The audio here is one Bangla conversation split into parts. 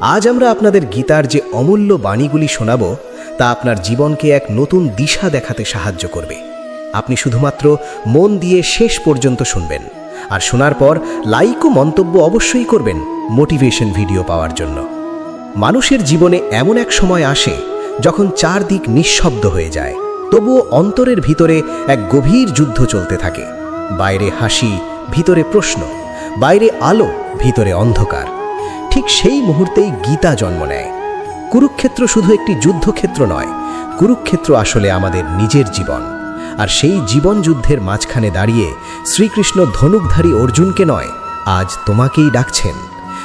আজ আমরা আপনাদের গীতার যে অমূল্য বাণীগুলি শোনাব, তা আপনার জীবনকে এক নতুন দিশা দেখাতে সাহায্য করবে। আপনি শুধুমাত্র মন দিয়ে শেষ পর্যন্ত শুনবেন। আর শোনার পর লাইক ও মন্তব্য অবশ্যই করবেন মোটিভেশন ভিডিও পাওয়ার জন্য। মানুষের জীবনে এমন এক সময় আসে যখন চারদিক নিঃশব্দ হয়ে যায়। তবুও অন্তরের ভিতরে এক গভীর যুদ্ধ চলতে থাকে। বাইরে হাসি, ভিতরে প্রশ্ন, বাইরে আলো, ভিতরে অন্ধকার। ঠিক সেই মুহূর্তেই গীতা জন্ম নেয়। কুরুক্ষেত্র শুধু একটি যুদ্ধক্ষেত্র নয়, কুরুক্ষেত্র আসলে আমাদের নিজের জীবন। আর সেই জীবন যুদ্ধের মাঝখানে দাঁড়িয়ে শ্রীকৃষ্ণ ধনুকধারী অর্জুনকে নয়, আজ তোমাকেই ডাকছেন।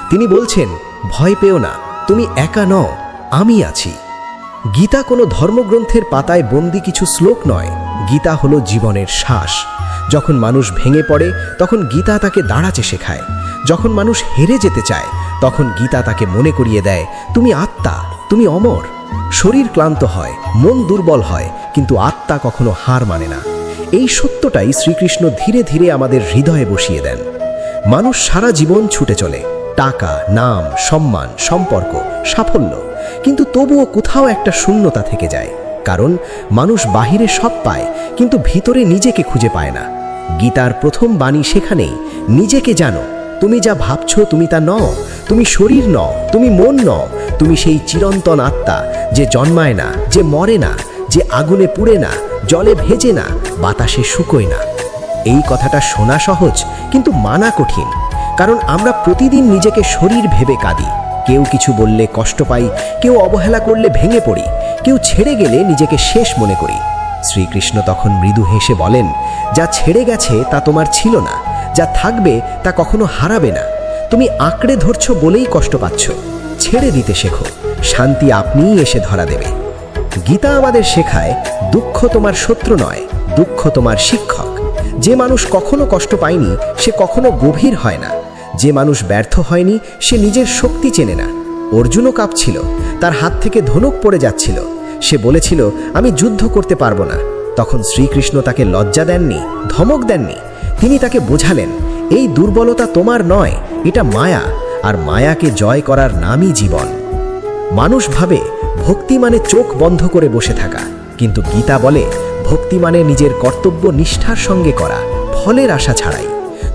তিনি বলছেন, ভয় পেও না, তুমি একা নও, আমি আছি। গীতা কোনো ধর্মগ্রন্থের পাতায় বন্দি কিছু শ্লোক নয়, গীতা হলো জীবনের শ্বাস। যখন মানুষ ভেঙে পড়ে, তখন গীতা তাকে দাঁড়াতে শেখায়। যখন মানুষ হেরে যেতে চায় তখন গীতা তাকে মনে করিয়ে দেয়, তুমি আত্মা, তুমি অমর। শরীর ক্লান্ত হয়, মন দুর্বল হয়, কিন্তু আত্মা কখনো হার মানে না। এই সত্যটাই শ্রীকৃষ্ণ ধীরে ধীরে আমাদের হৃদয়ে বসিয়ে দেন। মানুষ সারা জীবন ছুটে চলে। টাকা, নাম, সম্মান, সম্পর্ক, সাফল্য। কিন্তু তবুও কোথাও একটা শূন্যতা থেকে যায়। কারণ মানুষ বাহিরে সব পায়, কিন্তু ভিতরে নিজেকে খুঁজে পায় না। গীতার প্রথম বাণী সেখানেই, নিজেকে জানো তুমি যা ভাবছ তুমি তা নও। তুমি শরীর নও, তুমি মন নও। তুমি সেই চিরন্তন আত্মা যে জন্মায় না, যে মরে না, যে আগুনে পুড়ে না, জলে ভেজে না, বাতাসে শুকোয় না। এই কথাটা শোনা সহজ, কিন্তু মানা কঠিন। কারণ আমরা প্রতিদিন নিজেকে শরীর ভেবে কাঁদি। কেউ কিছু বললে কষ্ট পাই, কেউ অবহেলা করলে ভেঙে পড়ি, কেউ ছেড়ে গেলে নিজেকে শেষ মনে করি। শ্রীকৃষ্ণ তখন মৃদু হেসে বলেন, যা ছেড়ে গেছে তা তোমার ছিল না যা থাকবে তা কখনো হারাবে না। তুমি আঁকড়ে ধরছো বলেই কষ্ট পাচ্ছ। ছেড়ে দিতে শেখো। শান্তি আপনিই এসে ধরা দেবে। গীতা আমাদের শেখায়, দুঃখ তোমার শত্রু নয়, দুঃখ তোমার শিক্ষক। যে মানুষ কখনো কষ্ট পায়নি, সে কখনো গভীর হয় না। যে মানুষ ব্যর্থ হয়নি, সে নিজের শক্তি চেনে না। অর্জুনও কাঁপছিল, তার হাত থেকে ধনুক পড়ে যাচ্ছিল। সে বলেছিল, আমি যুদ্ধ করতে পারব না। তখন শ্রীকৃষ্ণ তাকে লজ্জা দেননি, ধমক দেননি। তিনি তাকে বোঝালেন, এই দুর্বলতা তোমার নয়, এটা মায়া, আর মায়াকে জয় করার নামই জীবন। মানুষ ভাবে, ভক্তি মানে চোখ বন্ধ করে বসে থাকা। কিন্তু গীতা বলে, ভক্তি মানে নিজের কর্তব্য নিষ্ঠার সঙ্গে করা, ফলের আশা ছাড়াই।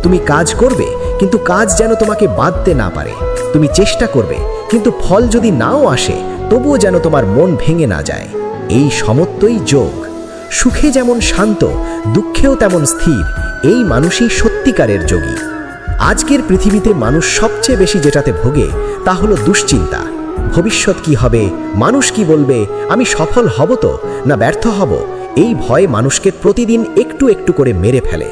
তুমি কাজ করবে, কিন্তু কাজ যেন তোমাকে বাঁধতে না পারে। তুমি চেষ্টা করবে, কিন্তু ফল যদি নাও আসে, তবুও যেন তোমার মন ভেঙে না যায়। এই সমত্বই যোগ। সুখে যেমন শান্ত, দুঃখেও তেমন স্থির। এই মানুষই সত্যিকারের যোগী। আজকের পৃথিবীতে মানুষ সবচেয়ে বেশি যেটাতে ভোগে, তা হলো দুশ্চিন্তা। ভবিষ্যৎ কি হবে, মানুষ কি বলবে, আমি সফল হব তো, না ব্যর্থ হব, এই ভয় মানুষকে প্রতিদিন একটু একটু করে মেরে ফেলে।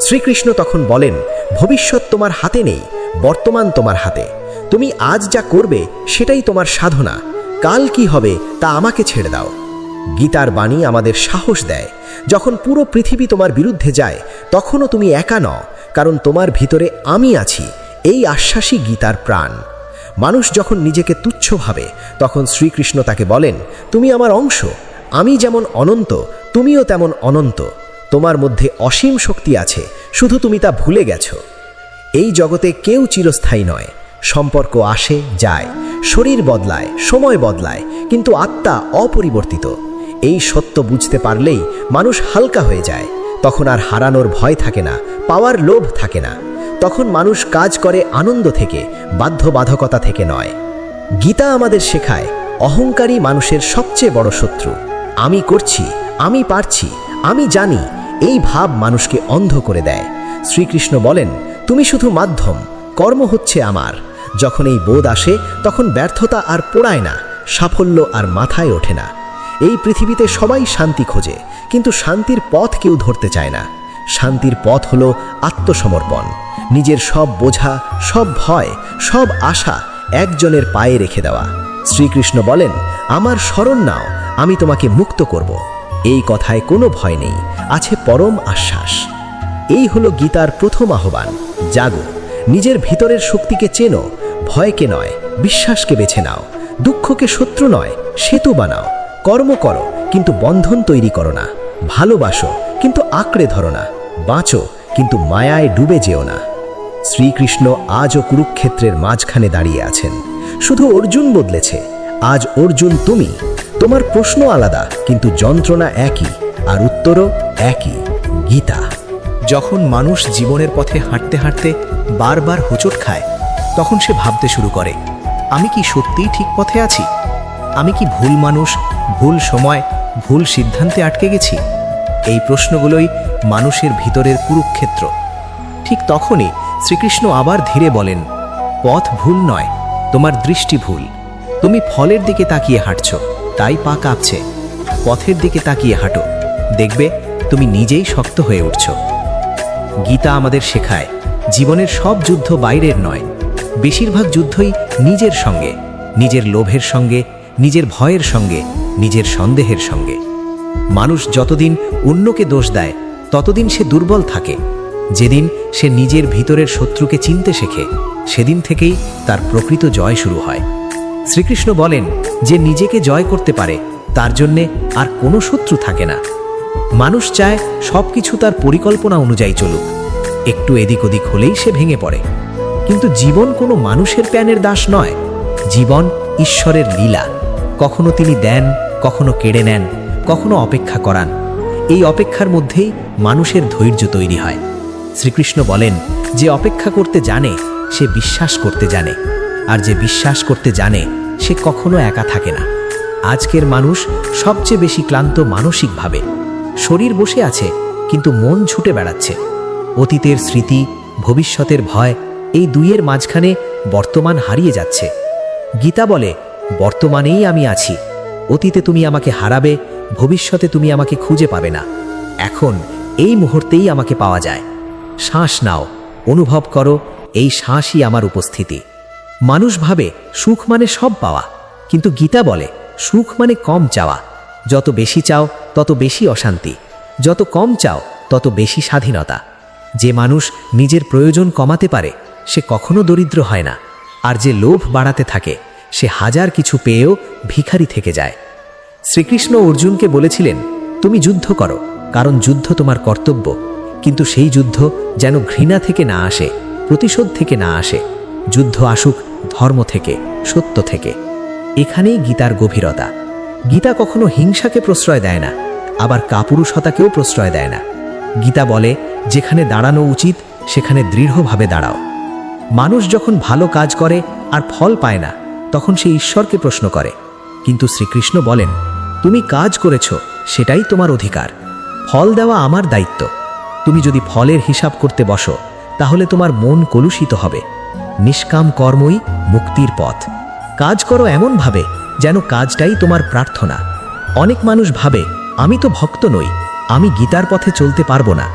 শ্রীকৃষ্ণ তখন বলেন, ভবিষ্যৎ তোমার হাতে নেই, বর্তমান তোমার হাতে। তুমি আজ যা করবে, সেটাই তোমার সাধনা। কাল কি হবে, তা আমাকে ছেড়ে দাও। গীতার বাণী আমাদের সাহস দেয়। যখন পুরো পৃথিবী তোমার বিরুদ্ধে যায়, তখনও তুমি একা নও, কারণ তোমার ভিতরে আমি আছি, এই আশ্বাসই গীতার প্রাণ। মানুষ যখন নিজেকে তুচ্ছ ভাবে, তখন শ্রীকৃষ্ণ তাকে বলেন, তুমি আমার অংশ, আমি যেমন অনন্ত, তুমিও তেমন অনন্ত, তোমার মধ্যে অসীম শক্তি আছে, শুধু তুমি তা ভুলে গেছো। এই জগতে কেউ চিরস্থায়ী নয়, সম্পর্ক আসে, যায়, শরীর বদলায়, সময় বদলায়, কিন্তু আত্মা অপরিবর্তিত। এই সত্য বুঝতে পারলেই মানুষ হালকা হয়ে যায়। তখন আর হারানোর ভয় থাকে না, পাওয়ার লোভ থাকে না। তখন মানুষ কাজ করে আনন্দ থেকে, বাধ্যবাধকতা থেকে নয়। গীতা আমাদের শেখায় অহংকারী মানুষের সবচেয়ে বড় শত্রু। আমি করছি, আমি পারছি, আমি জানি, এই ভাব মানুষকে অন্ধ করে দেয়। শ্রীকৃষ্ণ বলেন, তুমি শুধু মাধ্যম, কর্ম হচ্ছে আমার। যখন এই বোধ আসে, তখন ব্যর্থতা আর পোড়ায় না, সাফল্য আর মাথায় ওঠে না। এই পৃথিবীতে সবাই শান্তি খোঁজে, কিন্তু শান্তির পথ কেউ ধরতে চায় না। শান্তির পথ হলো আত্মসমর্পণ। নিজের সব বোঝা, সব ভয়, সব আশা একজনের পায়ে রেখে দেওয়া। শ্রীকৃষ্ণ বলেন, আমার স্মরণ নাও, আমি তোমাকে মুক্ত করব। এই কথায় কোনো ভয় নেই, আছে পরম আশ্বাস। এই হলো গীতার প্রথম আহ্বান। জাগো, নিজের ভিতরের শক্তিকে চেনো, ভয়কে নয়, বিশ্বাসকে বেছে নাও, দুঃখকে শত্রু নয়, সেতু বানাও। কর্ম করো, কিন্তু বন্ধন তৈরি করো না। ভালোবাসো, কিন্তু আঁকড়ে ধরো না। বাঁচো, কিন্তু মায়ায় ডুবে যেও না। শ্রীকৃষ্ণ আজও কুরুক্ষেত্রের মাঝখানে দাঁড়িয়ে আছেন। শুধু অর্জুন বদলেছে। আজ অর্জুন তুমি। তোমার প্রশ্ন আলাদা, কিন্তু যন্ত্রণা একই, আর উত্তরও একই। গীতা। যখন মানুষ জীবনের পথে হাঁটতে হাঁটতে বারবার হোঁচট খায়, তখন সে ভাবতে শুরু করে, আমি কি সত্যিই ঠিক পথে আছি? আমি কি ভুল মানুষ ভুল সময়, ভুল সিদ্ধান্তে আটকে গেছি? এই প্রশ্নগুলোই মানুষের ভিতরের কুরুক্ষেত্র। ঠিক তখনই শ্রীকৃষ্ণ আবার ধীরে বলেন, পথ ভুল নয়, তোমার দৃষ্টি ভুল। তুমি ফলের দিকে তাকিয়ে হাঁটছ, তাই পা কাঁপছে। পথের দিকে তাকিয়ে হাঁটো। দেখবে, তুমি নিজেই শক্ত হয়ে উঠছ। গীতা আমাদের শেখায়, জীবনের সব যুদ্ধ বাইরের নয়। বেশিরভাগ যুদ্ধই নিজের সঙ্গে, নিজের লোভের সঙ্গে নিজের ভয়ের সঙ্গে, নিজের সন্দেহের সঙ্গে। মানুষ যতদিন অন্যকে দোষ দেয়, ততদিন সে দুর্বল থাকে। যেদিন সে নিজের ভিতরের শত্রুকে চিনতে শেখে, সেদিন থেকেই তার প্রকৃত জয় শুরু হয়। শ্রীকৃষ্ণ বলেন যে নিজেকে জয় করতে পারে, তার জন্যে আর কোনো শত্রু থাকে না। মানুষ চায় সব কিছু তার পরিকল্পনা অনুযায়ী চলুক। একটু এদিক ওদিক হলেই সে ভেঙে পড়ে। কিন্তু জীবন কোনো মানুষের প্যানের দাস নয়। জীবন ঈশ্বরের লীলা। কখনো তিনি দেন, কখনো কেড়ে নেন, কখনো অপেক্ষা করান। এই অপেক্ষার মধ্যেই মানুষের ধৈর্য তৈরি হয়। শ্রীকৃষ্ণ বলেন, যে অপেক্ষা করতে জানে, সে বিশ্বাস করতে জানে, আর যে বিশ্বাস করতে জানে, সে কখনো একা থাকে না। আজকের মানুষ সবচেয়ে বেশি ক্লান্ত মানসিকভাবে। শরীর বসে আছে, কিন্তু মন ছুটে বেড়াচ্ছে। অতীতের স্মৃতি, ভবিষ্যতের ভয়, এই দুইয়ের মাঝখানে বর্তমান হারিয়ে যাচ্ছে। গীতা বলে বর্তমানেই আমি আছি। অতীতে তুমি আমাকে হারাবে, ভবিষ্যতে তুমি আমাকে খুঁজে পাবে না। এখন এই মুহূর্তেই আমাকে পাওয়া যায়। শ্বাস নাও, অনুভব করো, এই শ্বাসই আমার উপস্থিতি। মানুষ ভাবে, সুখ মানে সব পাওয়া। কিন্তু গীতা বলে, সুখ মানে কম চাওয়া। যত বেশি চাও, তত বেশি অশান্তি। যত কম চাও, তত বেশি স্বাধীনতা। যে মানুষ নিজের প্রয়োজন কমাতে পারে, সে কখনো দরিদ্র হয় না। আর যে লোভ বাড়াতে থাকে সে হাজার কিছু পেয়েও ভিখারি থেকে যায়। শ্রীকৃষ্ণ অর্জুনকে বলেছিলেন, তুমি যুদ্ধ করো, কারণ যুদ্ধ তোমার কর্তব্য। কিন্তু সেই যুদ্ধ যেন ঘৃণা থেকে না আসে, প্রতিশোধ থেকে না আসে। যুদ্ধ আসুক ধর্ম থেকে, সত্য থেকে। এখানেই গীতার গভীরতা। গীতা কখনো হিংসাকে প্রশ্রয় দেয় না, আবার কাপুরুষতাকেও প্রশ্রয় দেয় না। গীতা বলে, যেখানে দাঁড়ানো উচিত, সেখানে দৃঢ়ভাবে দাঁড়াও। মানুষ যখন ভালো কাজ করে, আর ফল পায় না তখন সে ঈশ্বরকে প্রশ্ন করে, কিন্তু শ্রীকৃষ্ণ বলেন, তুমি কাজ করেছ, সেটাই তোমার অধিকার। ফল দেওয়া আমার দায়িত্ব। তুমি যদি ফলের হিসাব করতে বসো, তাহলে তোমার মন কলুষিত হবে। নিষ্কাম কর্মই মুক্তির পথ। কাজ করো এমনভাবে, যেন কাজটাই তোমার প্রার্থনা। অনেক মানুষ ভাবে, আমি তো ভক্ত নই, আমি গীতার পথে চলতে পারব না।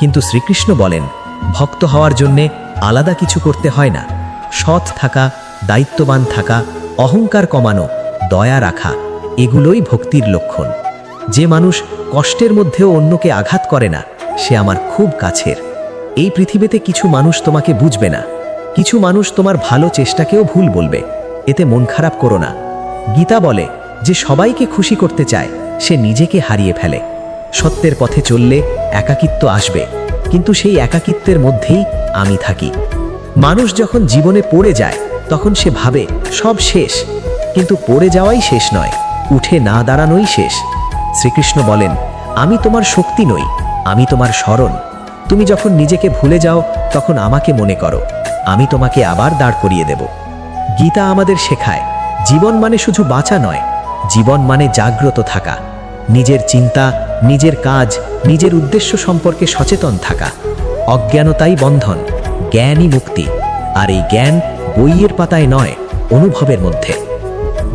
কিন্তু শ্রীকৃষ্ণ বলেন, ভক্ত হওয়ার জন্যে আলাদা কিছু করতে হয় না। সৎ থাকা দায়িত্ববান থাকা, অহংকার কমানো, দয়া রাখা, এগুলোই ভক্তির লক্ষণ। যে মানুষ কষ্টের মধ্যেও অন্যকে আঘাত করে না, সে আমার খুব কাছের। এই পৃথিবীতে কিছু মানুষ তোমাকে বুঝবে না। কিছু মানুষ তোমার ভালো চেষ্টাকেও ভুল বলবে। এতে মন খারাপ করো না। গীতা বলে, যে সবাইকে খুশি করতে চায়, সে নিজেকে হারিয়ে ফেলে। সত্যের পথে চললে একাকিত্ব আসবে, কিন্তু সেই একাকিত্বের মধ্যেই আমি থাকি। মানুষ যখন জীবনে পড়ে যায় তখন সে ভাবে, সব শেষ। কিন্তু পড়ে যাওয়াই শেষ নয়, উঠে না দাঁড়ানোই শেষ। শ্রীকৃষ্ণ বলেন, আমি তোমার শক্তি নই, আমি তোমার স্মরণ। তুমি যখন নিজেকে ভুলে যাও, তখন আমাকে মনে করো। আমি তোমাকে আবার দাঁড় করিয়ে দেব। গীতা আমাদের শেখায়, জীবন মানে শুধু বাঁচা নয়, জীবন মানে জাগ্রত থাকা। নিজের চিন্তা, নিজের কাজ, নিজের উদ্দেশ্য সম্পর্কে সচেতন থাকা। অজ্ঞানতাই বন্ধন, জ্ঞানই মুক্তি। আর এই জ্ঞান বইয়ের পাতায় নয়, অনুভবের মধ্যে।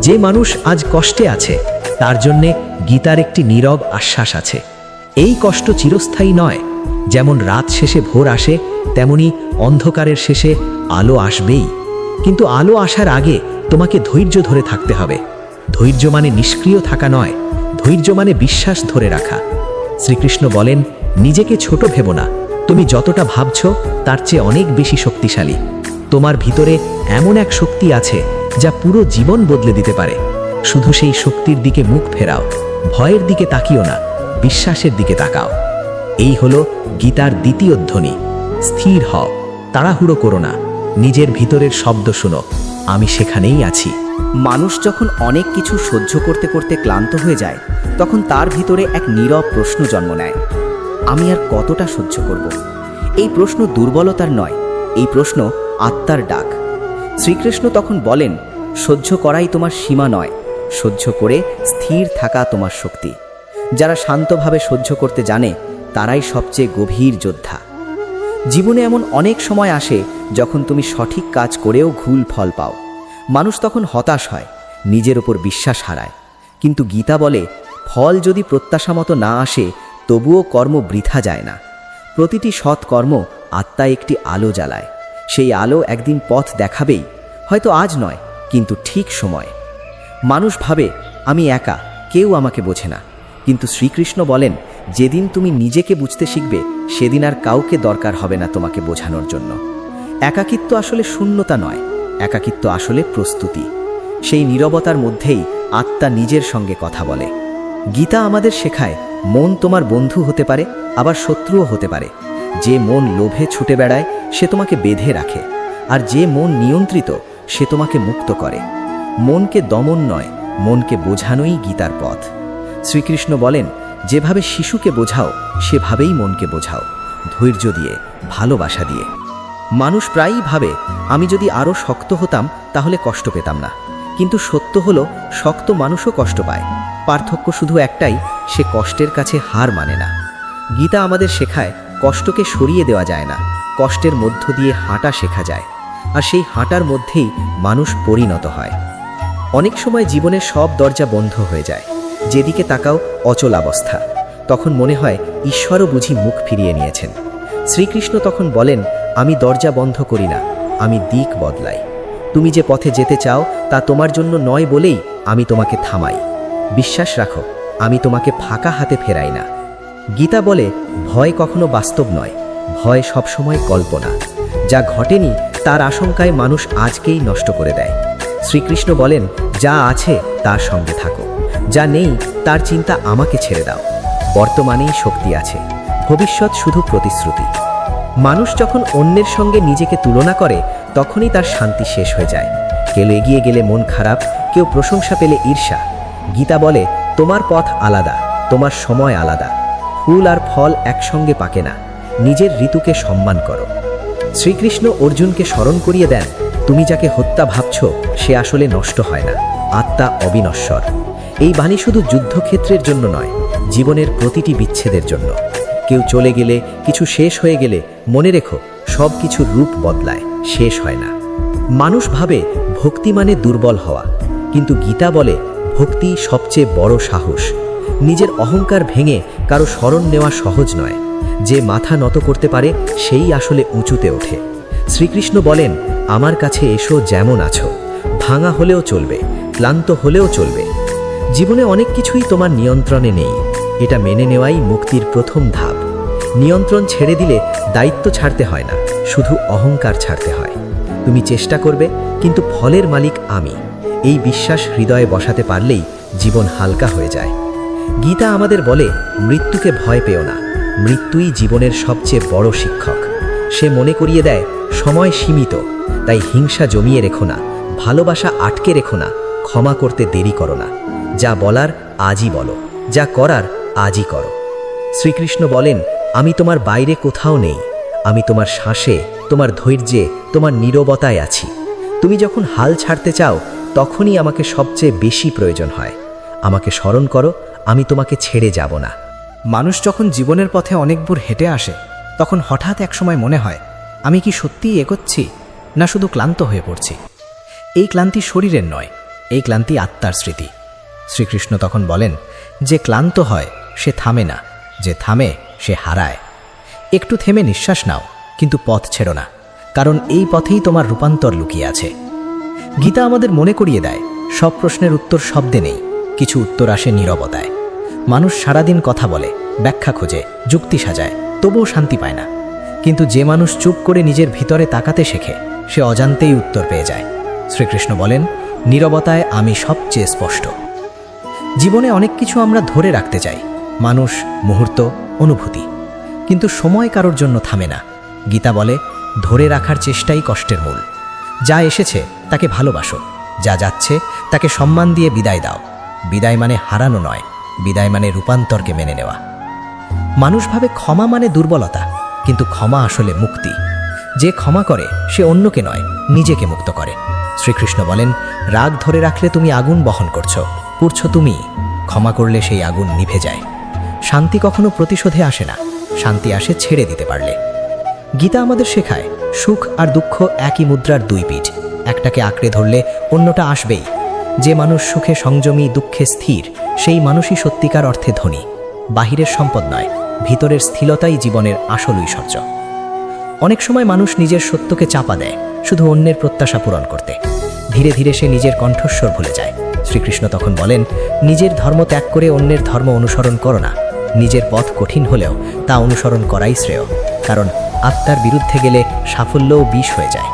যে মানুষ আজ কষ্টে আছে, তার জন্যে গীতার একটি নীরব আশ্বাস আছে। এই কষ্ট চিরস্থায়ী নয়, যেমন রাত শেষে ভোর আসে, তেমনি অন্ধকারের শেষে আলো আসবেই। কিন্তু আলো আসার আগে তোমাকে ধৈর্য ধরে থাকতে হবে। ধৈর্য মানে নিষ্ক্রিয় থাকা নয়, ধৈর্য মানে বিশ্বাস ধরে রাখা। শ্রীকৃষ্ণ বলেন, নিজেকে ছোট ভেবো না, তুমি যতটা ভাবছ, তার চেয়ে অনেক বেশি শক্তিশালী। তোমার ভিতরে এমন এক শক্তি আছে যা পুরো জীবন বদলে দিতে পারে। শুধু সেই শক্তির দিকে মুখ ফেরাও, ভয়ের দিকে তাকিও না, বিশ্বাসের দিকে তাকাও। এই হলো গীতার দ্বিতীয় ধ্বনি। স্থির হও, তাড়াহুড়ো করো না, নিজের ভিতরের শব্দ শুনো, আমি সেখানেই আছি। মানুষ যখন অনেক কিছু সহ্য করতে করতে ক্লান্ত হয়ে যায়, তখন তার ভিতরে এক নীরব প্রশ্ন জন্ম নেয়, আমি আর কতটা সহ্য করব? এই প্রশ্ন দুর্বলতার নয় এই প্রশ্ন আত্মার ডাক। শ্রীকৃষ্ণ তখন বলেন, সহ্য করাই তোমার সীমা নয়, সহ্য করে স্থির থাকা তোমার শক্তি। যারা শান্তভাবে সহ্য করতে জানে, তারাই সবচেয়ে গভীর যোদ্ধা। জীবনে এমন অনেক সময় আসে যখন তুমি সঠিক কাজ করেও ভুল ফল পাও। মানুষ তখন হতাশ হয়, নিজের ওপর বিশ্বাস হারায়। কিন্তু গীতা বলে, ফল যদি প্রত্যাশা মতো না আসে, তবুও কর্ম বৃথা যায় না। প্রতিটি সৎ কর্ম আত্মা একটি আলো জ্বালায়। সেই আলো একদিন পথ দেখাবেই, হয়তো আজ নয়, কিন্তু ঠিক সময়। মানুষ ভাবে, আমি একা, কেউ আমাকে বোঝে না। কিন্তু শ্রীকৃষ্ণ বলেন, যেদিন তুমি নিজেকে বুঝতে শিখবে, সেদিন আর কাউকে দরকার হবে না তোমাকে বোঝানোর জন্য। একাকিত্ব আসলে শূন্যতা নয়, একাকিত্ব আসলে প্রস্তুতি। সেই নীরবতার মধ্যেই আত্মা নিজের সঙ্গে কথা বলে। গীতা আমাদের শেখায়, মন তোমার বন্ধু হতে পারে, আবার শত্রুও হতে পারে। যে মন লোভে ছুটে বেড়ায়, সে তোমাকে বেঁধে রাখে, আর যে মন নিয়ন্ত্রিত, সে তোমাকে মুক্ত করে। মনকে দমন নয়, মনকে বোঝানোই গীতার পথ। শ্রীকৃষ্ণ বলেন, যেভাবে শিশুকে বোঝাও, সেভাবেই মনকে বোঝাও, ধৈর্য দিয়ে, ভালোবাসা দিয়ে। মানুষ প্রায়ই ভাবে, আমি যদি আরও শক্ত হতাম, তাহলে কষ্ট পেতাম না। কিন্তু সত্য হলো, শক্ত মানুষও কষ্ট পায়। পার্থক্য শুধু একটাই, সে কষ্টের কাছে হার মানে না। গীতা আমাদের শেখায় কষ্টকে সরিয়ে দেওয়া যায় না। কষ্টের মধ্য দিয়ে হাঁটা শেখা যায়, আর সেই হাঁটার মধ্যেই মানুষ পরিণত হয়। অনেক সময় জীবনের সব দরজা বন্ধ হয়ে যায়, যেদিকে তাকাও অচল অবস্থা। তখন মনে হয় ঈশ্বরও বুঝি মুখ ফিরিয়ে নিয়েছেন। শ্রীকৃষ্ণ তখন বলেন, আমি দরজা বন্ধ করি না, আমি দিক বদলাই। তুমি যে পথে যেতে চাও, তা তোমার জন্য নয় বলেই আমি তোমাকে থামাই। বিশ্বাস রাখো, আমি তোমাকে ফাঁকা হাতে ফেরাই না। গীতা বলে, ভয় কখনো বাস্তব নয়। ভয় সবসময় কল্পনা। যা ঘটেনি, তার আশঙ্কায় মানুষ আজকেই নষ্ট করে দেয়। শ্রীকৃষ্ণ বলেন, যা আছে, তার সঙ্গে থাকো। যা নেই, তার চিন্তা আমাকে ছেড়ে দাও। বর্তমানেই শক্তি আছে। ভবিষ্যৎ শুধু প্রতিশ্রুতি। মানুষ যখন অন্যের সঙ্গে নিজেকে তুলনা করে, তখনই তার শান্তি শেষ হয়ে যায়। কেউ এগিয়ে গেলে মন খারাপ, কেউ প্রশংসা পেলে ঈর্ষা। গীতা বলে, তোমার পথ আলাদা, তোমার সময় আলাদা। ফুল আর ফল একসঙ্গে পাকে না। নিজের ঋতুকে সম্মান করো। শ্রীকৃষ্ণ অর্জুনকে স্মরণ করিয়ে দেন, তুমি যাকে হত্যা ভাবছ, সে আসলে নষ্ট হয় না। আত্মা অবিনশ্বর। এই বাণী শুধু যুদ্ধক্ষেত্রের জন্য নয়, জীবনের প্রতিটি বিচ্ছেদের জন্য। কেউ চলে গেলে, কিছু শেষ হয়ে গেলে, মনে রেখো, সব কিছুর রূপ বদলায়, শেষ হয় না। মানুষ ভাবে, ভক্তি মানে দুর্বল হওয়া। কিন্তু গীতা বলে, ভক্তি সবচেয়ে বড় সাহস। নিজের অহংকার ভেঙে কারও স্মরণ নেওয়া সহজ নয়। যে মাথা নত করতে পারে, সেই আসলে উঁচুতে ওঠে। শ্রীকৃষ্ণ বলেন, আমার কাছে এসো যেমন আছো। ভাঙা হলেও চলবে, ক্লান্ত হলেও চলবে। জীবনে অনেক কিছুই তোমার নিয়ন্ত্রণে নেই। এটা মেনে নেওয়াই মুক্তির প্রথম ধাপ। নিয়ন্ত্রণ ছেড়ে দিলে দায়িত্ব ছাড়তে হয় না, শুধু অহংকার ছাড়তে হয়। তুমি চেষ্টা করবে, কিন্তু ফলের মালিক আমি। এই বিশ্বাস হৃদয়ে বসাতে পারলেই জীবন হালকা হয়ে যায়। গীতা আমাদের বলে, মৃত্যুকে ভয় পেও না। মৃত্যুই জীবনের সবচেয়ে বড় শিক্ষক। সে মনে করিয়ে দেয়, সময় সীমিত, তাই হিংসা জমিয়ে রেখো না, ভালোবাসা আটকে রেখো না, ক্ষমা করতে দেরি করো না। যা বলার আজই বলো, যা করার আজই করো। শ্রীকৃষ্ণ বলেন, আমি তোমার বাইরে কোথাও নেই, আমি তোমার শ্বাসে, তোমার ধৈর্যে, তোমার নীরবতায় আছি। তুমি যখন হাল ছাড়তে চাও, তখনই আমাকে সবচেয়ে বেশি প্রয়োজন হয়। আমাকে স্মরণ করো আমি তোমাকে ছেড়ে যাব না। মানুষ যখন জীবনের পথে অনেক দূর হেঁটে আসে, তখন হঠাৎ একসময় মনে হয়, আমি কি সত্যিই এগোচ্ছি, না শুধু ক্লান্ত হয়ে পড়ছি? এই ক্লান্তি শরীরের নয়, এই ক্লান্তি আত্মার স্মৃতি। শ্রীকৃষ্ণ তখন বলেন, যে ক্লান্ত হয়, সে থামে না, যে থামে, সে হারায়। একটু থেমে নিঃশ্বাস নাও, কিন্তু পথ ছেড়ো না, কারণ এই পথেই তোমার রূপান্তর লুকিয়ে আছে। গীতা আমাদের মনে করিয়ে দেয়, সব প্রশ্নের উত্তর শব্দে নেই। কিছু উত্তর আসে নীরবতায়। মানুষ সারাদিন কথা বলে, ব্যাখ্যা খোঁজে, যুক্তি সাজায়, তবুও শান্তি পায় না। কিন্তু যে মানুষ চুপ করে নিজের ভিতরে তাকাতে শেখে, সে অজান্তেই উত্তর পেয়ে যায়। শ্রীকৃষ্ণ বলেন, নীরবতায় আমি সবচেয়ে স্পষ্ট। জীবনে অনেক কিছু আমরা ধরে রাখতে চাই, মানুষ, মুহূর্ত, অনুভূতি। কিন্তু সময় কারোর জন্য থামে না। গীতা বলে, ধরে রাখার চেষ্টাই কষ্টের মূল। যা এসেছে, তাকে ভালোবাসো। যা যাচ্ছে, তাকে সম্মান দিয়ে বিদায় দাও। বিদায় মানে হারানো নয়, বিদায় মানে রূপান্তরকে মেনে নেওয়া। মানুষ ভাবে ক্ষমা মানে দুর্বলতা, কিন্তু ক্ষমা আসলে মুক্তি। যে ক্ষমা করে, সে অন্যকে নয়, নিজেকে মুক্ত করে। শ্রীকৃষ্ণ বলেন, রাগ ধরে রাখলে তুমি আগুন বহন করছ, পুড়ছ তুমি। ক্ষমা করলে সেই আগুন নিভে যায়। শান্তি কখনো প্রতিশোধে আসে না, শান্তি আসে ছেড়ে দিতে পারলে। গীতা আমাদের শেখায়, সুখ আর দুঃখ একই মুদ্রার দুই পিঠ একটাকে আঁকড়ে ধরলে অন্যটা আসবেই। যে মানুষ সুখে, সংযমী, দুঃখে স্থির, সেই মানুষই সত্যিকার অর্থে ধনী। বাহিরের সম্পদ নয়, ভিতরের স্থিরতাই জীবনের আসল ঐশ্বর্য। অনেক সময় মানুষ নিজের সত্যকে চাপা দেয়, শুধু অন্যের প্রত্যাশা পূরণ করতে। ধীরে ধীরে সে নিজের কণ্ঠস্বর ভুলে যায়। শ্রীকৃষ্ণ তখন বলেন, নিজের ধর্ম ত্যাগ করে অন্যের ধর্ম অনুসরণ করো না। নিজের পথ কঠিন হলেও তা অনুসরণ করাই শ্রেয়। কারণ আত্মার বিরুদ্ধে গেলে সাফল্যও বিষ হয়ে যায়।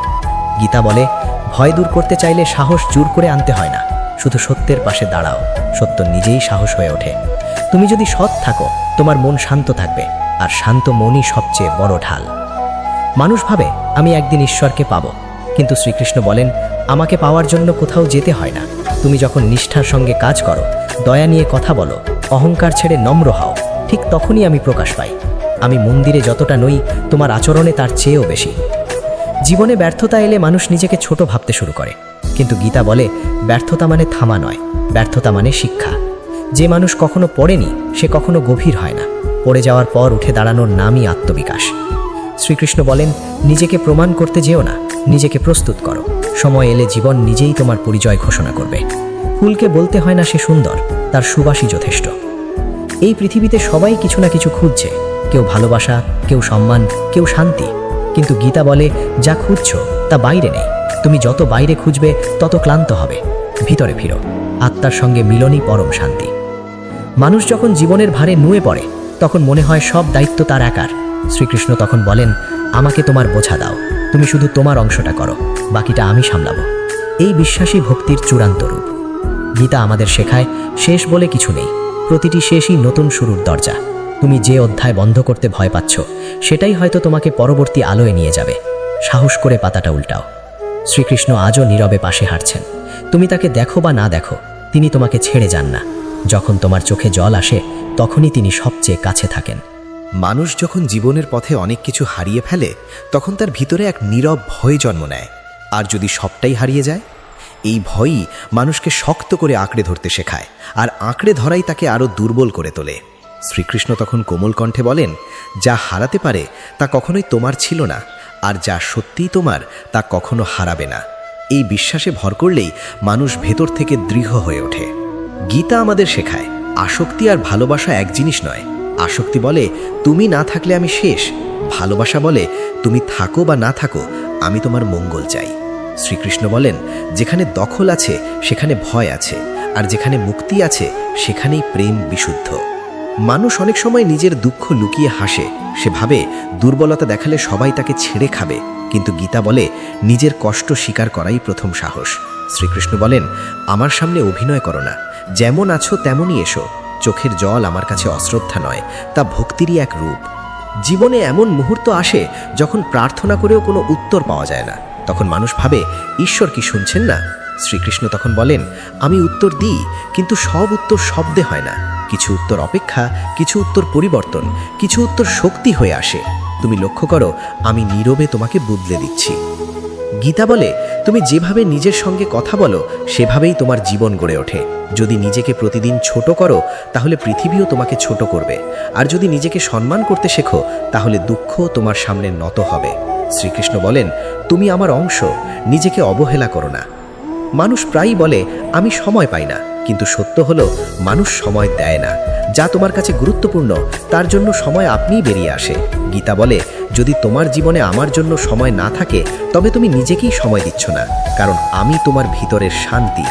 গীতা বলে, ভয় দূর করতে চাইলে সাহস জোর করে আনতে হয় না। শুধু সত্যের পাশে দাঁড়াও। সত্য নিজেই সাহস হয়ে ওঠে। তুমি যদি সৎ থাকো, তোমার মন শান্ত থাকবে, আর শান্ত মনই সবচেয়ে বড় ঢাল। মানুষ ভাবে, আমি একদিন ঈশ্বরকে পাবো। কিন্তু শ্রীকৃষ্ণ বলেন, আমাকে পাওয়ার জন্য কোথাও যেতে হয় না। তুমি যখন নিষ্ঠার সঙ্গে কাজ করো, দয়া নিয়ে কথা বলো, অহংকার ছেড়ে নম্র হও, ঠিক তখনই আমি প্রকাশ পাই। আমি মন্দিরে যতটা নই, তোমার আচরণে তার চেয়েও বেশি। জীবনে ব্যর্থতা এলে মানুষ নিজেকে ছোট ভাবতে শুরু করে। কিন্তু গীতা বলে, ব্যর্থতা মানে থামা নয়, ব্যর্থতা মানে শিক্ষা। যে মানুষ কখনো পড়েনি, সে কখনো গভীর হয় না। পড়ে যাওয়ার পর উঠে দাঁড়ানোর নামই আত্মবিকাশ। শ্রীকৃষ্ণ বলেন, নিজেকে প্রমাণ করতে যেও না, নিজেকে প্রস্তুত করো। সময় এলে জীবন নিজেই তোমার পরিচয় ঘোষণা করবে। ফুলকে বলতে হয় না সে সুন্দর, তার সুবাসই যথেষ্ট। এই পৃথিবীতে সবাই কিছু না কিছু খুঁজছে। কেউ ভালোবাসা, কেউ সম্মান, কেউ শান্তি। কিন্তু গীতা বলে, যা খুঁজছো, তা বাইরে নেই। তুমি যত বাইরে খুঁজবে, তত ক্লান্ত হবে। ভিতরে ফিরো। আত্মার সঙ্গে মিলনই পরম শান্তি। মানুষ যখন জীবনের ভারে নুয়ে পড়ে, তখন মনে হয় সব দায়িত্ব তার একার। শ্রীকৃষ্ণ তখন বলেন, আমাকে তোমার বোঝা দাও। তুমি শুধু তোমার অংশটা করো, বাকিটা আমি সামলাবো। এই বিশ্বাসী ভক্তির চূড়ান্ত রূপ। গীতা আমাদের শেখায়, শেষ বলে কিছু নেই। প্রতিটি শেষই নতুন শুরুর দরজা। তুমি যে অধ্যায় বন্ধ করতে ভয় পাচ্ছ, সেটাই হয়তো তোমাকে পরবর্তী আলোয় নিয়ে যাবে। সাহস করে পাতাটা উল্টাও। শ্রীকৃষ্ণ আজও নীরবে পাশে হাঁটছেন। তুমি তাকে দেখো বা না দেখো, তিনি তোমাকে ছেড়ে যান না। যখন তোমার চোখে জল আসে, তখনই তিনি সবচেয়ে কাছে থাকেন। মানুষ যখন জীবনের পথে অনেক কিছু হারিয়ে ফেলে, তখন তার ভিতরে এক নীরব ভয় জন্ম নেয়। আর যদি সবটাই হারিয়ে যায়? এই ভয়ই মানুষকে শক্ত করে আঁকড়ে ধরতে শেখায়, আর আঁকড়ে ধরাই তাকে আরও দুর্বল করে তোলে। শ্রীকৃষ্ণ তখন কোমল কণ্ঠে বলেন, যা হারাতে পারে, তা কখনোই তোমার ছিল না। আর যা সত্যিই তোমার, তা কখনো হারাবে না। এই বিশ্বাসে ভর করলেই মানুষ ভেতর থেকে দৃঢ় হয়ে ওঠে। গীতা আমাদের শেখায়, আসক্তি আর ভালোবাসা এক জিনিস নয়। আসক্তি বলে, তুমি না থাকলে আমি শেষ। ভালোবাসা বলে, তুমি থাকো বা না থাকো, আমি তোমার মঙ্গল চাই। শ্রীকৃষ্ণ বলেন, যেখানে দখল আছে, সেখানে ভয় আছে, আর যেখানে মুক্তি আছে, সেখানেই প্রেম বিশুদ্ধ। মানুষ অনেক সময় নিজের দুঃখ লুকিয়ে হাসে। সে ভাবে, দুর্বলতা দেখালে সবাই তাকে ছেড়ে খাবে। কিন্তু গীতা বলে, নিজের কষ্ট স্বীকার করাই প্রথম সাহস। শ্রীকৃষ্ণ বলেন, আমার সামনে অভিনয় করো না। যেমন আছো, তেমনই এসো। চোখের জল আমার কাছে অশ্রদ্ধা নয়, তা ভক্তিরই এক রূপ। জীবনে এমন মুহূর্ত আসে, যখন প্রার্থনা করেও কোনো উত্তর পাওয়া যায় না। তখন মানুষ ভাবে, ঈশ্বর কি শুনছেন না? শ্রীকৃষ্ণ তখন বলেন, আমি উত্তর দিই, কিন্তু সব উত্তর শব্দে হয় না। কিছু উত্তর অপেক্ষা, কিছু উত্তর পরিবর্তন, কিছু উত্তর শক্তি হয়ে আসে। তুমি লক্ষ্য করো, আমি নীরবে তোমাকে বদলে দিচ্ছি। গীতা বলে, তুমি যেভাবে নিজের সঙ্গে কথা বলো, সেভাবেই তোমার জীবন গড়ে ওঠে। যদি নিজেকে প্রতিদিন ছোট করো, তাহলে পৃথিবীও তোমাকে ছোট করবে। আর যদি নিজেকে সম্মান করতে শেখো, তাহলে দুঃখ তোমার সামনে নত হবে। শ্রীকৃষ্ণ বলেন, তুমি আমার অংশ, নিজেকে অবহেলা করো না। মানুষ প্রায়ই বলে, আমি সময় পাই না। কিন্তু সত্য হলো, মানুষ সময় দেয় না। যা তোমার কাছে গুরুত্বপূর্ণ, তার জন্য সময় আপনিই বেরিয়ে আসে। গীতা বলে, যদি তোমার জীবনে আমার জন্য সময় না থাকে, তবে তুমি নিজেকেই সময় দিচ্ছ না, কারণ আমি তোমার ভিতরের শান্তি।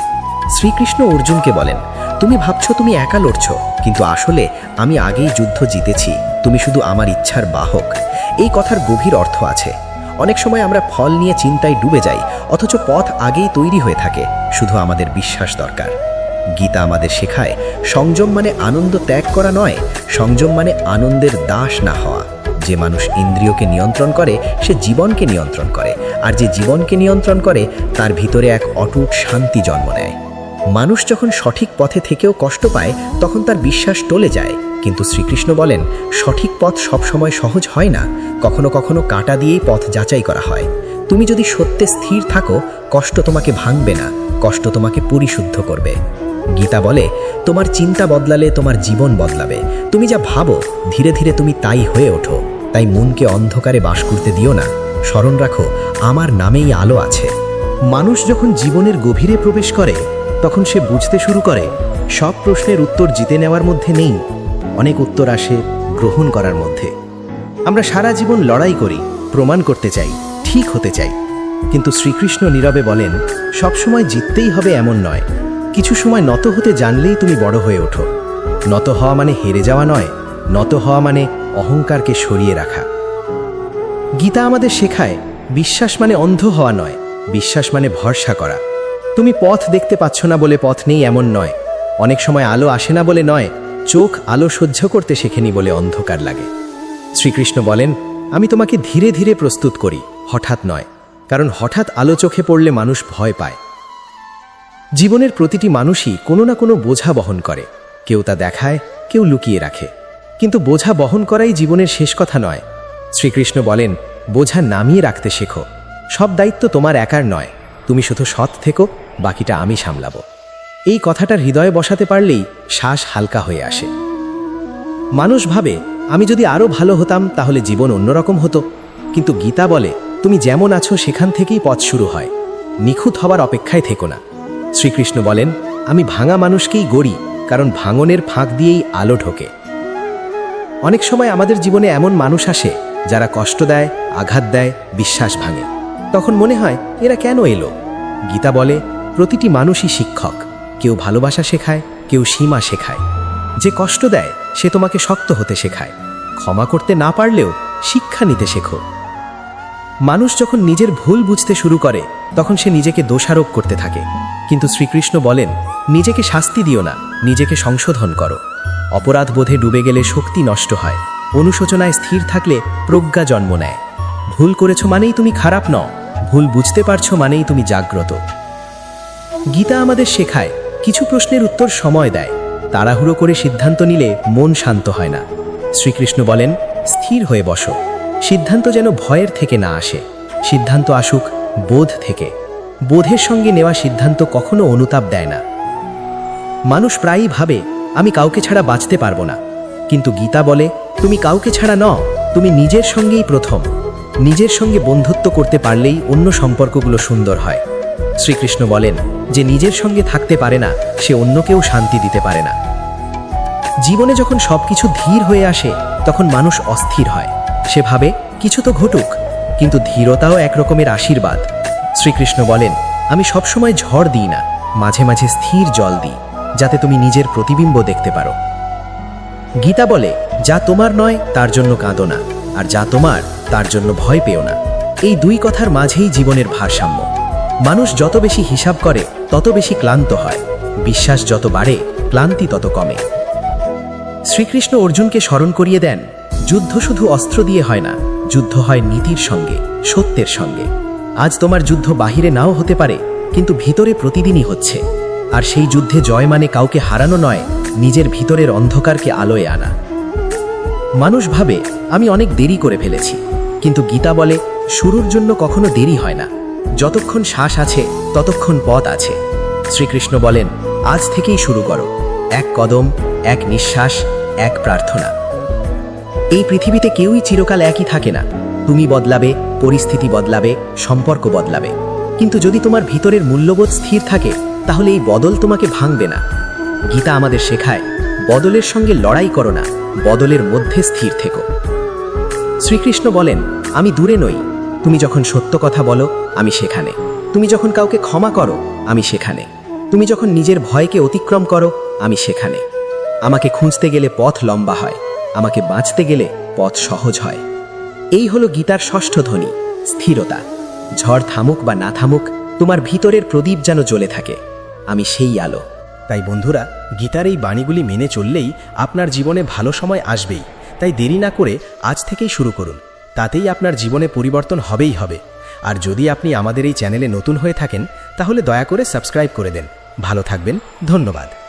শ্রীকৃষ্ণ অর্জুনকে বলেন, তুমি ভাবছ তুমি একা লড়ছ, কিন্তু আসলে আমি আগেই যুদ্ধ জিতেছি। তুমি শুধু আমার ইচ্ছার বাহক। এই কথার গভীর অর্থ আছে। অনেক সময় আমরা ফল নিয়ে চিন্তায় ডুবে যাই, অথচ পথ আগেই তৈরি হয়ে থাকে, শুধু আমাদের বিশ্বাস দরকার। গীতা আমাদের শেখায়, সংযম মানে আনন্দ ত্যাগ করা নয়, সংযম মানে আনন্দের দাস না হওয়া। যে মানুষ ইন্দ্রিয়কে নিয়ন্ত্রণ করে, সে জীবনকে নিয়ন্ত্রণ করে, আর যে জীবনকে নিয়ন্ত্রণ করে, তার ভিতরে এক অটুট শান্তি জন্ম নেয়। মানুষ যখন সঠিক পথে থেকেও কষ্ট পায়, তখন তার বিশ্বাস টলে যায়। কিন্তু শ্রীকৃষ্ণ বলেন, সঠিক পথ সবসময় সহজ হয় না। কখনো কখনো কাটা দিয়েই পথ যাচাই করা হয়। তুমি যদি সত্যে স্থির থাকো, কষ্ট তোমাকে ভাঙবে না, কষ্ট তোমাকে পরিশুদ্ধ করবে। গীতা বলে, তোমার চিন্তা বদলালে তোমার জীবন বদলাবে। তুমি যা ভাবো, ধীরে ধীরে তুমি তাই হয়ে ওঠো। তাই মনকে অন্ধকারে বাস করতে দিও না। স্মরণ রাখো, আমার নামেই আলো আছে। মানুষ যখন জীবনের গভীরে প্রবেশ করে, তখন সে বুঝতে শুরু করে, সব প্রশ্নের উত্তর জিতে নেওয়ার মধ্যে নেই। অনেক উত্তর আসে গ্রহণ করার মধ্যে। আমরা সারা জীবন লড়াই করি, প্রমাণ করতে চাই, ঠিক হতে চাই। কিন্তু শ্রীকৃষ্ণ নীরবে বলেন সবসময় জিততেই হবে এমন নয়। কিছু সময় নত হতে জানলেই তুমি বড় হয়ে ওঠো। নত হওয়া মানে হেরে যাওয়া নয়, নত হওয়া মানে অহংকারকে সরিয়ে রাখা। গীতা আমাদের শেখায়, বিশ্বাস মানে অন্ধ হওয়া নয়, বিশ্বাস মানে ভরসা করা। তুমি পথ দেখতে পাচ্ছ না বলে পথ নেই এমন নয়। অনেক সময় আলো আসে না বলে নয় চোখ আলো সহ্য করতে শেখেনি বলে অন্ধকার লাগে। শ্রীকৃষ্ণ বলেন, আমি তোমাকে ধীরে ধীরে প্রস্তুত করি, হঠাৎ নয়, কারণ হঠাৎ আলো চোখে পড়লে মানুষ ভয় পায়। জীবনের প্রতিটি মানুষই কোনো না কোনো বোঝা বহন করে, কেউ তা দেখায়, কেউ লুকিয়ে রাখে। কিন্তু বোঝা বহন করাই জীবনের শেষ কথা নয়। শ্রীকৃষ্ণ বলেন, বোঝা নামিয়ে রাখতে শেখো। সব দায়িত্ব তোমার একার নয়, তুমি শুধু সৎ থেকো, বাকিটা আমি সামলাবো। এই কথাটার হৃদয়ে বসাতে পারলেই শ্বাস হালকা হয়ে আসে। মানুষ ভাবে, আমি যদি আরও ভালো হতাম তাহলে জীবন অন্যরকম হতো। কিন্তু গীতা বলে, তুমি যেমন আছো সেখান থেকেই পথ শুরু হয়। নিখুঁত হবার অপেক্ষায় থেকো না। শ্রীকৃষ্ণ বলেন, আমি ভাঙা মানুষকেই গড়ি, কারণ ভাঙনের ফাঁক দিয়েই আলো ঢোকে। অনেক সময় আমাদের জীবনে এমন মানুষ আসে, যারা কষ্ট দেয়, আঘাত দেয়, বিশ্বাস ভাঙে। তখন মনে হয়, এরা কেন এলো? গীতা বলে, প্রতিটি মানুষই শিক্ষক। কেউ ভালোবাসা শেখায়, কেউ সীমা শেখায়। যে কষ্ট দেয়, সে তোমাকে শক্ত হতে শেখায়। ক্ষমা করতে না পারলেও শিক্ষা নিতে শেখো। মানুষ যখন নিজের ভুল বুঝতে শুরু করে, তখন সে নিজেকে দোষারোপ করতে থাকে। কিন্তু শ্রীকৃষ্ণ বলেন, নিজেকে শাস্তি দিও না, নিজেকে সংশোধন করো। অপরাধ বোধে ডুবে গেলে শক্তি নষ্ট হয়। অনুশোচনায় স্থির থাকলে প্রজ্ঞা জন্ম নেয়। ভুল করেছ মানেই তুমি খারাপ নও, ভুল বুঝতে পারছ মানেই তুমি জাগ্রত। গীতা আমাদের শেখায় কিছু প্রশ্নের উত্তর সময় দেয়। তাড়াহুড়ো করে সিদ্ধান্ত নিলে মন শান্ত হয় না। শ্রীকৃষ্ণ বলেন, স্থির হয়ে বসো। সিদ্ধান্ত যেন ভয়ের থেকে না আসে। সিদ্ধান্ত আসুক বোধ থেকে। বোধের সঙ্গে নেওয়া সিদ্ধান্ত কখনো অনুতাপ দেয় না। মানুষ প্রায়ই ভাবে, আমি কাউকে ছাড়া বাঁচতে পারব না। কিন্তু গীতা বলে, তুমি কাউকে ছাড়া ন তুমি নিজের সঙ্গেই প্রথম। নিজের সঙ্গে বন্ধুত্ব করতে পারলেই অন্য সম্পর্কগুলো সুন্দর হয়। শ্রীকৃষ্ণ বলেন যে নিজের সঙ্গে থাকতে পারে না, সে অন্যকেও শান্তি দিতে পারে না। জীবনে যখন সবকিছু ধীর হয়ে আসে, তখন মানুষ অস্থির হয়। সে ভাবে, কিছু তো ঘটুক। কিন্তু ধীরতাও এক রকমের আশীর্বাদ। শ্রীকৃষ্ণ বলেন, আমি সবসময় ঝড় দিই না, মাঝে মাঝে স্থির জল দিই, যাতে তুমি নিজের প্রতিবিম্ব দেখতে পারো। গীতা বলে, যা তোমার নয়, তার জন্য কাঁদো না, আর যা তোমার, তার জন্য ভয় পেও না। এই দুই কথার মাঝেই জীবনের ভারসাম্য। মানুষ যত বেশি হিসাব করে, তত বেশি ক্লান্ত হয়। বিশ্বাস যত বাড়ে, ক্লান্তি তত কমে। শ্রীকৃষ্ণ অর্জুনকে স্মরণ করিয়ে দেন, যুদ্ধ শুধু অস্ত্র দিয়ে হয় না, যুদ্ধ হয় নীতির সঙ্গে, সত্যের সঙ্গে। আজ তোমার যুদ্ধ বাহিরে নাও হতে পারে, কিন্তু ভিতরে প্রতিদিনই হচ্ছে। আর সেই যুদ্ধে জয় মানে কাউকে হারানো নয়, নিজের ভিতরের অন্ধকারকে আলোয় আনা। মানুষ ভাবে, আমি অনেক দেরি করে ফেলেছি, কিন্তু গীতা বলে, শুরুর জন্য কখনো দেরি হয় না। যতক্ষণ শ্বাস আছে, ততক্ষণ পথ আছে। শ্রীকৃষ্ণ বলেন, আজ থেকেই শুরু করো। এক কদম, এক নিঃশ্বাস, এক প্রার্থনা। এই পৃথিবীতে কেউই চিরকাল একই থাকে না। তুমি বদলাবে, পরিস্থিতি বদলাবে, সম্পর্ক বদলাবে। কিন্তু যদি তোমার ভিতরের মূল্যবোধ স্থির থাকে, তাহলে এই বদল তোমাকে ভাঙবে না। গীতা আমাদের শেখায়, বদলের সঙ্গে লড়াই করো না, বদলের মধ্যে স্থির থেকো। শ্রীকৃষ্ণ বলেন, আমি দূরে নই তুমি যখন সত্য কথা বলো, আমি সেখানে। তুমি যখন কাউকে ক্ষমা করো, আমি সেখানে। তুমি যখন নিজের ভয়কে অতিক্রম করো, আমি সেখানে। আমাকে খুঁজতে গেলে পথ লম্বা হয়, আমাকে বাঁচতে গেলে পথ সহজ হয়। এই হলো গীতার ষষ্ঠ ধ্বনি, স্থিরতা। ঝড় থামুক বা না থামুক, তোমার ভিতরের প্রদীপ যেন জ্বলে থাকে। আমি সেই আলো। তাই বন্ধুরা, গীতার এই বাণীগুলি মেনে চললেই আপনার জীবনে ভালো সময় আসবেই। তাই দেরি না করে আজ থেকেই শুরু করুন। তাতেই আপনার জীবনে পরিবর্তন হবেই হবে। আর যদি আপনি আমাদের এই চ্যানেলে নতুন হয়ে থাকেন, তাহলে দয়া করে সাবস্ক্রাইব করে দেন। ভালো থাকবেন, ধন্যবাদ।